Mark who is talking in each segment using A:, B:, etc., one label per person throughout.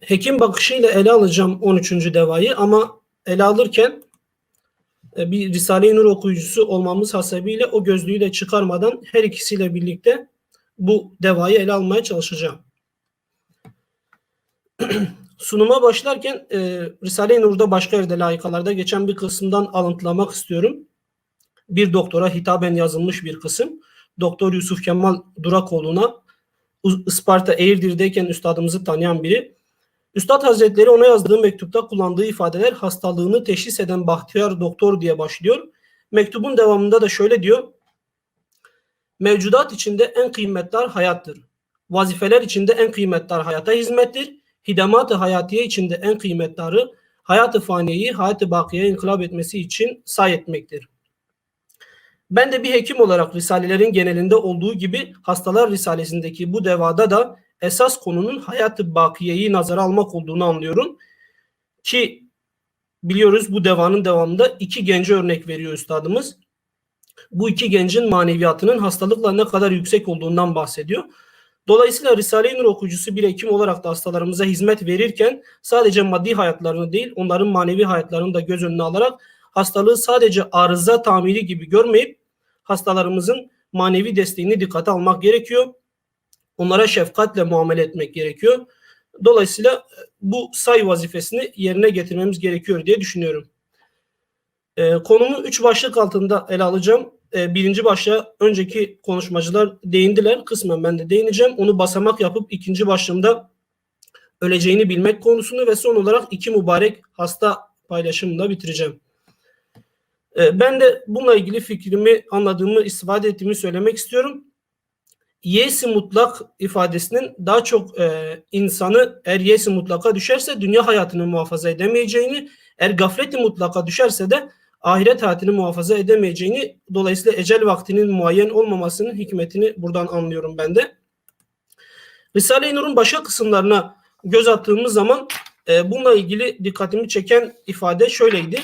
A: hekim bakışıyla ele alacağım 13. devayı ama ele alırken e, bir Risale-i Nur okuyucusu olmamız hasebiyle o gözlüğü de çıkarmadan her ikisiyle birlikte bu devayı ele almaya çalışacağım. Sunuma başlarken e, Risale-i Nur'da başka yerde layıkalarda geçen bir kısımdan alıntılamak istiyorum. Bir doktora hitaben yazılmış bir kısım. Doktor Yusuf Kemal Durakoğlu'na Isparta Eğirdir'deyken üstadımızı tanıyan biri. Üstad Hazretleri ona yazdığı mektupta kullandığı ifadeler hastalığını teşhis eden bahtiyar doktor diye başlıyor. Mektubun devamında da şöyle diyor. Mevcudat içinde en kıymetli hayattır. Vazifeler içinde en kıymetli hayata hizmettir. Hidemat-ı hayatiye içinde en kıymetli hayat-ı faniyeyi hayat-ı bakiyeye inkılap etmesi için say etmektir. Ben de bir hekim olarak risalelerin genelinde olduğu gibi hastalar risalesindeki bu devada da esas konunun hayat-ı bakiyeyi nazara almak olduğunu anlıyorum. Ki biliyoruz bu devanın devamında iki genci örnek veriyor üstadımız. Bu iki gencin maneviyatının hastalıkla ne kadar yüksek olduğundan bahsediyor. Dolayısıyla Risale-i Nur okuyucusu bir hekim olarak da hastalarımıza hizmet verirken sadece maddi hayatlarını değil onların manevi hayatlarını da göz önüne alarak hastalığı sadece arıza tamiri gibi görmeyip hastalarımızın manevi desteğini dikkate almak gerekiyor. Onlara şefkatle muamele etmek gerekiyor. Dolayısıyla bu say vazifesini yerine getirmemiz gerekiyor diye düşünüyorum. E, konumu üç başlık altında ele alacağım. E, birinci başlığa önceki konuşmacılar değindiler. Kısmen ben de değineceğim. Onu basamak yapıp ikinci başlığımda öleceğini bilmek konusunu ve son olarak iki mübarek hasta paylaşımında bitireceğim. E, ben de bununla ilgili fikrimi, anladığımı, istifade ettiğimi söylemek istiyorum. Yesi mutlak ifadesinin daha çok e, insanı eğer yesi mutlaka düşerse dünya hayatını muhafaza edemeyeceğini, eğer gafleti mutlaka düşerse de ahiret hayatını muhafaza edemeyeceğini, dolayısıyla ecel vaktinin muayyen olmamasının hikmetini buradan anlıyorum ben de. Risale-i Nur'un başka kısımlarına göz attığımız zaman e, bununla ilgili dikkatimi çeken ifade şöyleydi.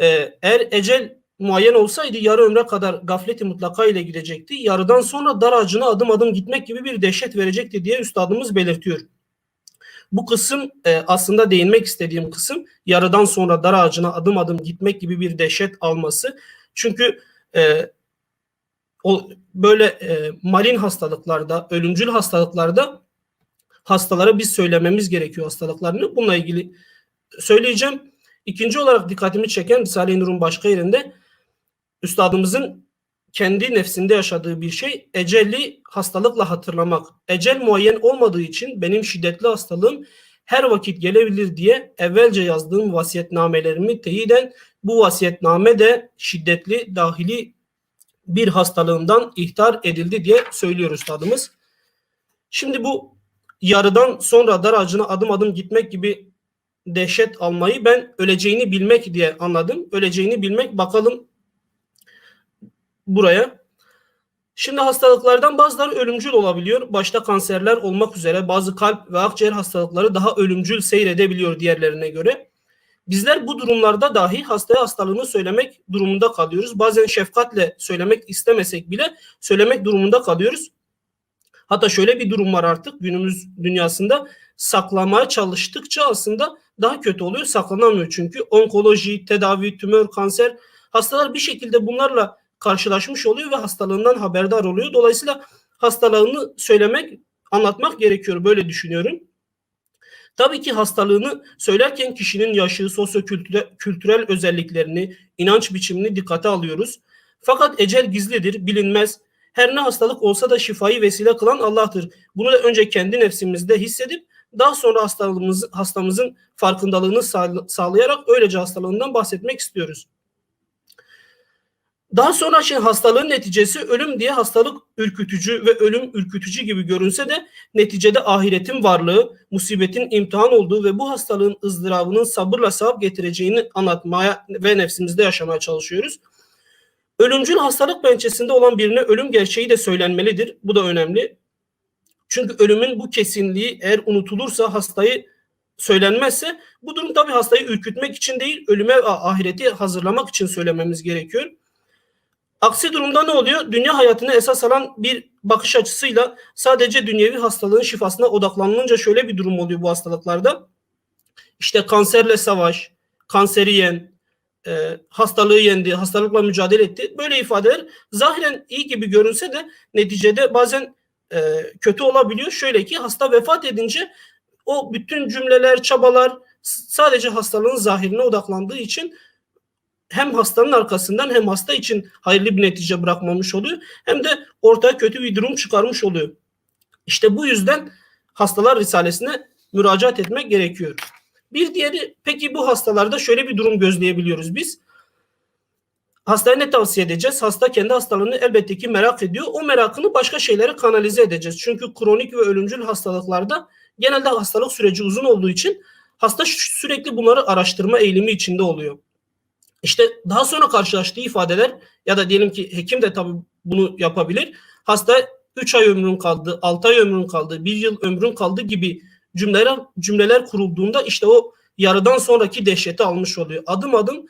A: E, eğer ecel muayyen olsaydı yarı ömre kadar gafleti mutlaka ile gidecekti. Yarıdan sonra dar ağacına adım adım gitmek gibi bir dehşet verecekti diye üstadımız belirtiyor. Bu kısım e, aslında değinmek istediğim kısım yarıdan sonra dar ağacına adım adım gitmek gibi bir dehşet alması. Çünkü e, o böyle e, malin hastalıklarda, ölümcül hastalıklarda hastalara biz söylememiz gerekiyor hastalıklarını. Bununla ilgili söyleyeceğim. İkinci olarak dikkatimi çeken Risale-i Nur'un başka yerinde üstadımızın kendi nefsinde yaşadığı bir şey ecelli hastalıkla hatırlamak. Ecel muayyen olmadığı için benim şiddetli hastalığım her vakit gelebilir diye evvelce yazdığım vasiyetnamelerimi teyiden bu vasiyetname de şiddetli dahili bir hastalığından ihtar edildi diye söylüyor üstadımız. Şimdi bu yarıdan sonra dar ağacına adım adım gitmek gibi dehşet almayı ben öleceğini bilmek diye anladım. Öleceğini bilmek bakalım buraya. Şimdi hastalıklardan bazıları ölümcül olabiliyor. Başta kanserler olmak üzere bazı kalp ve akciğer hastalıkları daha ölümcül seyredebiliyor diğerlerine göre. Bizler bu durumlarda dahi hastaya hastalığını söylemek durumunda kalıyoruz. Bazen şefkatle söylemek istemesek bile söylemek durumunda kalıyoruz. Hatta şöyle bir durum var artık günümüz dünyasında saklamaya çalıştıkça aslında daha kötü oluyor. Saklanamıyor çünkü onkoloji, tedavi, tümör, kanser hastalar bir şekilde bunlarla karşılaşmış oluyor ve hastalığından haberdar oluyor. Dolayısıyla hastalığını söylemek, anlatmak gerekiyor. Böyle düşünüyorum. Tabii ki hastalığını söylerken kişinin yaşı, sosyo-kültürel özelliklerini, inanç biçimini dikkate alıyoruz. Fakat ecel gizlidir, bilinmez. Her ne hastalık olsa da şifayı vesile kılan Allah'tır. Bunu da önce kendi nefsimizde hissedip daha sonra hastalığımız, hastamızın farkındalığını sağlayarak öylece hastalığından bahsetmek istiyoruz. Daha sonra şey hastalığın neticesi ölüm diye hastalık ürkütücü ve ölüm ürkütücü gibi görünse de neticede ahiretin varlığı, musibetin imtihan olduğu ve bu hastalığın ızdırabının sabırla sevap getireceğini anlatmaya ve nefsimizde yaşamaya çalışıyoruz. Ölümcül hastalık pençesinde olan birine ölüm gerçeği de söylenmelidir. Bu da önemli. Çünkü ölümün bu kesinliği eğer unutulursa hastayı söylenmezse bu durum tabii hastayı ürkütmek için değil ölüme ahireti hazırlamak için söylememiz gerekiyor. Aksi durumda ne oluyor? Dünya hayatını esas alan bir bakış açısıyla sadece dünyevi hastalığın şifasına odaklanılınca şöyle bir durum oluyor bu hastalıklarda. İşte kanserle savaş, kanseri yen, e, hastalığı yendi, hastalıkla mücadele etti. Böyle ifadeler zahiren iyi gibi görünse de neticede bazen e, kötü olabiliyor. Şöyle ki hasta vefat edince o bütün cümleler, çabalar sadece hastalığın zahirine odaklandığı için hem hastanın arkasından hem hasta için hayırlı bir netice bırakmamış oluyor hem de ortaya kötü bir durum çıkarmış oluyor. İşte bu yüzden hastalar risalesine müracaat etmek gerekiyor. Bir diğeri peki bu hastalarda şöyle bir durum gözleyebiliyoruz biz. Hastaya ne tavsiye edeceğiz? Hasta kendi hastalığını elbette ki merak ediyor. O merakını başka şeylere kanalize edeceğiz. Çünkü kronik ve ölümcül hastalıklarda genelde hastalık süreci uzun olduğu için hasta sürekli bunları araştırma eğilimi içinde oluyor. İşte daha sonra karşılaştığı ifadeler ya da diyelim ki hekim de tabii bunu yapabilir. Hasta 3 ay ömrün kaldı, 6 ay ömrün kaldı, 1 yıl ömrün kaldı gibi cümleler cümleler kurulduğunda işte o yarıdan sonraki dehşeti almış oluyor. Adım adım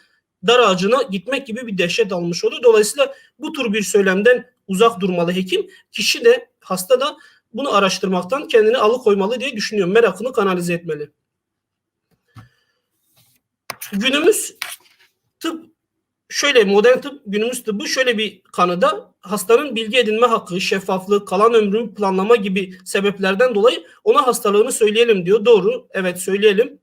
A: dar ağacına gitmek gibi bir dehşet almış oluyor. Dolayısıyla bu tür bir söylemden uzak durmalı hekim. Kişi de hasta da bunu araştırmaktan kendini alıkoymalı diye düşünüyorum. Merakını kanalize etmeli. Günümüz tıp şöyle modern tıp günümüz tıbbı şöyle bir kanıda hastanın bilgi edinme hakkı, şeffaflık, kalan ömrü planlama gibi sebeplerden dolayı ona hastalığını söyleyelim diyor. Doğru, evet söyleyelim.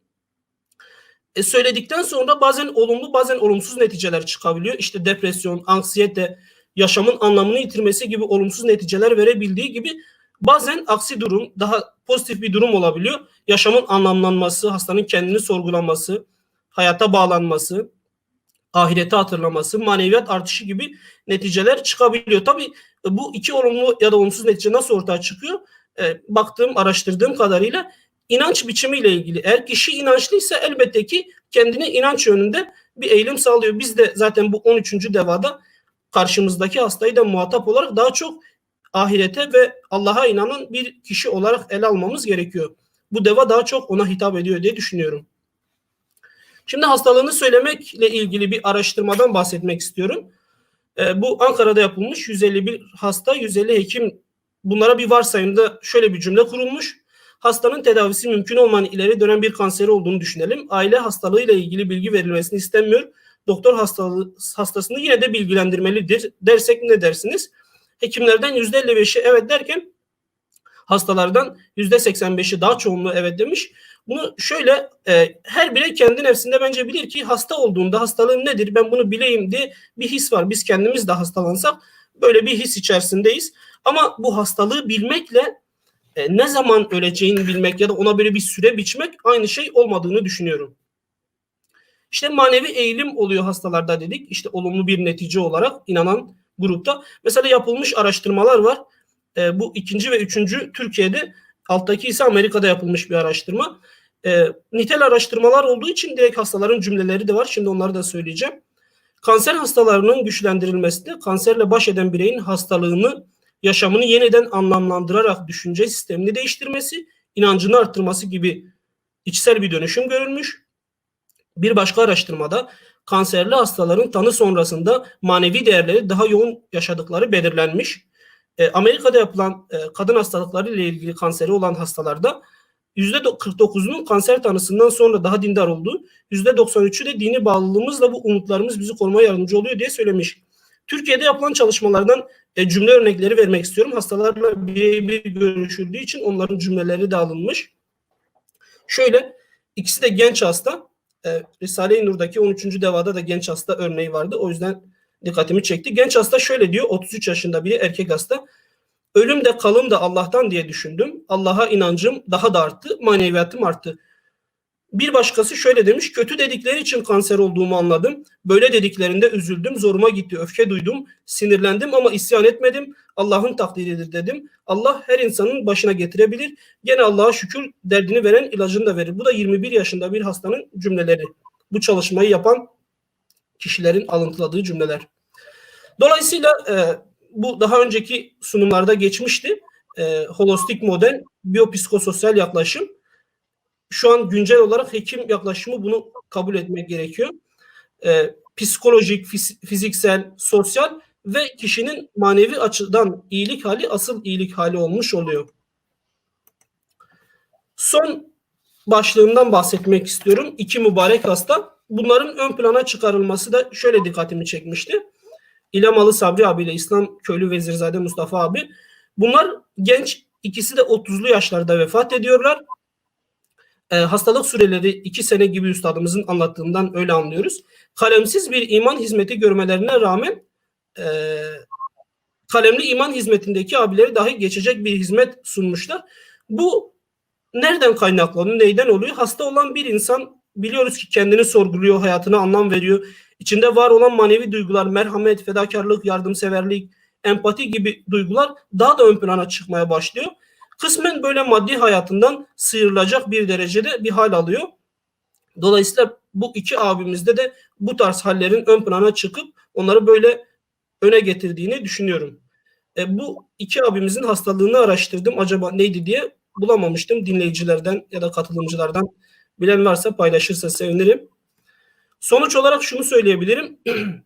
A: E söyledikten sonra bazen olumlu bazen olumsuz neticeler çıkabiliyor. İşte depresyon, anksiyete, yaşamın anlamını yitirmesi gibi olumsuz neticeler verebildiği gibi bazen aksi durum daha pozitif bir durum olabiliyor. Yaşamın anlamlanması, hastanın kendini sorgulaması, hayata bağlanması, ahireti hatırlaması, maneviyat artışı gibi neticeler çıkabiliyor. Tabii bu iki olumlu ya da olumsuz netice nasıl ortaya çıkıyor? E, baktığım, araştırdığım kadarıyla inanç biçimiyle ilgili. Eğer kişi inançlıysa elbette ki kendine inanç yönünde bir eğilim sağlıyor. Biz de zaten bu 13. devada karşımızdaki hastayı da muhatap olarak daha çok ahirete ve Allah'a inanan bir kişi olarak ele almamız gerekiyor. Bu deva daha çok ona hitap ediyor diye düşünüyorum. Şimdi hastalığını söylemekle ilgili bir araştırmadan bahsetmek istiyorum. E, bu Ankara'da yapılmış 151 hasta, 150 hekim bunlara bir varsayımda şöyle bir cümle kurulmuş. Hastanın tedavisi mümkün olmayan ileri dönem bir kanseri olduğunu düşünelim. Aile hastalığıyla ilgili bilgi verilmesini istemiyor. Doktor hastalığı, hastasını yine de bilgilendirmelidir dersek ne dersiniz? Hekimlerden %55'i evet derken hastalardan %85'i daha çoğunluğu evet demiş. Bunu şöyle e, her birey kendi nefsinde bence bilir ki hasta olduğunda hastalığım nedir ben bunu bileyim diye bir his var. Biz kendimiz de hastalansak böyle bir his içerisindeyiz. Ama bu hastalığı bilmekle e, ne zaman öleceğini bilmek ya da ona böyle bir süre biçmek aynı şey olmadığını düşünüyorum. İşte manevi eğilim oluyor hastalarda dedik. İşte olumlu bir netice olarak inanan grupta. Mesela yapılmış araştırmalar var. E, bu ikinci ve üçüncü Türkiye'de alttaki ise Amerika'da yapılmış bir araştırma. E, nitel araştırmalar olduğu için direkt hastaların cümleleri de var. Şimdi onları da söyleyeceğim. Kanser hastalarının güçlendirilmesinde kanserle baş eden bireyin hastalığını, yaşamını yeniden anlamlandırarak düşünce sistemini değiştirmesi, inancını arttırması gibi içsel bir dönüşüm görülmüş. Bir başka araştırmada kanserli hastaların tanı sonrasında manevi değerleri daha yoğun yaşadıkları belirlenmiş. E, Amerika'da yapılan e, kadın hastalıkları ile ilgili kanseri olan hastalarda %49'unun kanser tanısından sonra daha dindar olduğu, %93'ü de dini bağlılığımızla bu umutlarımız bizi korumaya yardımcı oluyor diye söylemiş. Türkiye'de yapılan çalışmalardan e, cümle örnekleri vermek istiyorum. Hastalarla birebir görüşüldüğü için onların cümleleri de alınmış. Şöyle, ikisi de genç hasta. E, Risale-i Nur'daki 13. devada da genç hasta örneği vardı. O yüzden dikkatimi çekti. Genç hasta şöyle diyor, 33 yaşında bir erkek hasta. Ölüm de kalım da Allah'tan diye düşündüm. Allah'a inancım daha da arttı, maneviyatım arttı. Bir başkası şöyle demiş, kötü dedikleri için kanser olduğumu anladım. Böyle dediklerinde üzüldüm, zoruma gitti, öfke duydum, sinirlendim ama isyan etmedim. Allah'ın takdiridir dedim. Allah her insanın başına getirebilir. Gene Allah'a şükür derdini veren ilacını da verir. Bu da 21 yaşında bir hastanın cümleleri. Bu çalışmayı yapan kişilerin alıntıladığı cümleler. Dolayısıyla bu daha önceki sunumlarda geçmişti. E, holostik model, biyopsikososyal yaklaşım. Şu an güncel olarak hekim yaklaşımı bunu kabul etmek gerekiyor. E, psikolojik, fiziksel, sosyal ve kişinin manevi açıdan iyilik hali asıl iyilik hali olmuş oluyor. Son başlığından bahsetmek istiyorum. İki mübarek hasta. Bunların ön plana çıkarılması da şöyle dikkatimi çekmişti. İlemalı Sabri abiyle İslam Köylü Vezirzade Mustafa abi. Bunlar genç, ikisi de 30'lu yaşlarda vefat ediyorlar. Ee, hastalık süreleri iki sene gibi üstadımızın anlattığından öyle anlıyoruz. Kalemsiz bir iman hizmeti görmelerine rağmen e, kalemli iman hizmetindeki abileri dahi geçecek bir hizmet sunmuşlar. Bu nereden kaynaklanıyor, neyden oluyor? Hasta olan bir insan biliyoruz ki kendini sorguluyor, hayatına anlam veriyor. İçinde var olan manevi duygular, merhamet, fedakarlık, yardımseverlik, empati gibi duygular daha da ön plana çıkmaya başlıyor. Kısmen böyle maddi hayatından sıyrılacak bir derecede bir hal alıyor. Dolayısıyla bu iki abimizde de bu tarz hallerin ön plana çıkıp onları böyle öne getirdiğini düşünüyorum. E, bu iki abimizin hastalığını araştırdım. Acaba neydi diye bulamamıştım. Dinleyicilerden ya da katılımcılardan bilen varsa paylaşırsa sevinirim. Sonuç olarak şunu söyleyebilirim.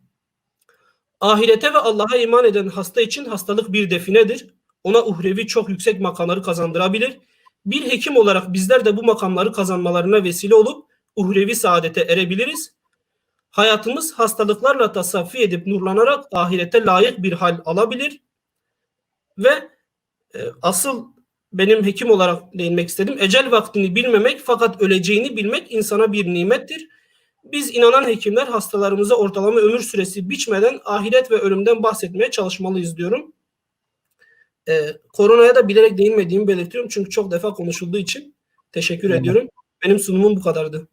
A: Ahirete ve Allah'a iman eden hasta için hastalık bir definedir. Ona uhrevi çok yüksek makamları kazandırabilir. Bir hekim olarak bizler de bu makamları kazanmalarına vesile olup uhrevi saadete erebiliriz. Hayatımız hastalıklarla tasaffi edip nurlanarak ahirete layık bir hal alabilir. Ve e, asıl benim hekim olarak değinmek istedim. Ecel vaktini bilmemek fakat öleceğini bilmek insana bir nimettir. Biz inanan hekimler hastalarımıza ortalama ömür süresi biçmeden ahiret ve ölümden bahsetmeye çalışmalıyız diyorum. Ee, koronaya da bilerek değinmediğimi belirtiyorum çünkü çok defa konuşulduğu için teşekkür
B: Tamam.
A: ediyorum. Benim sunumum bu kadardı.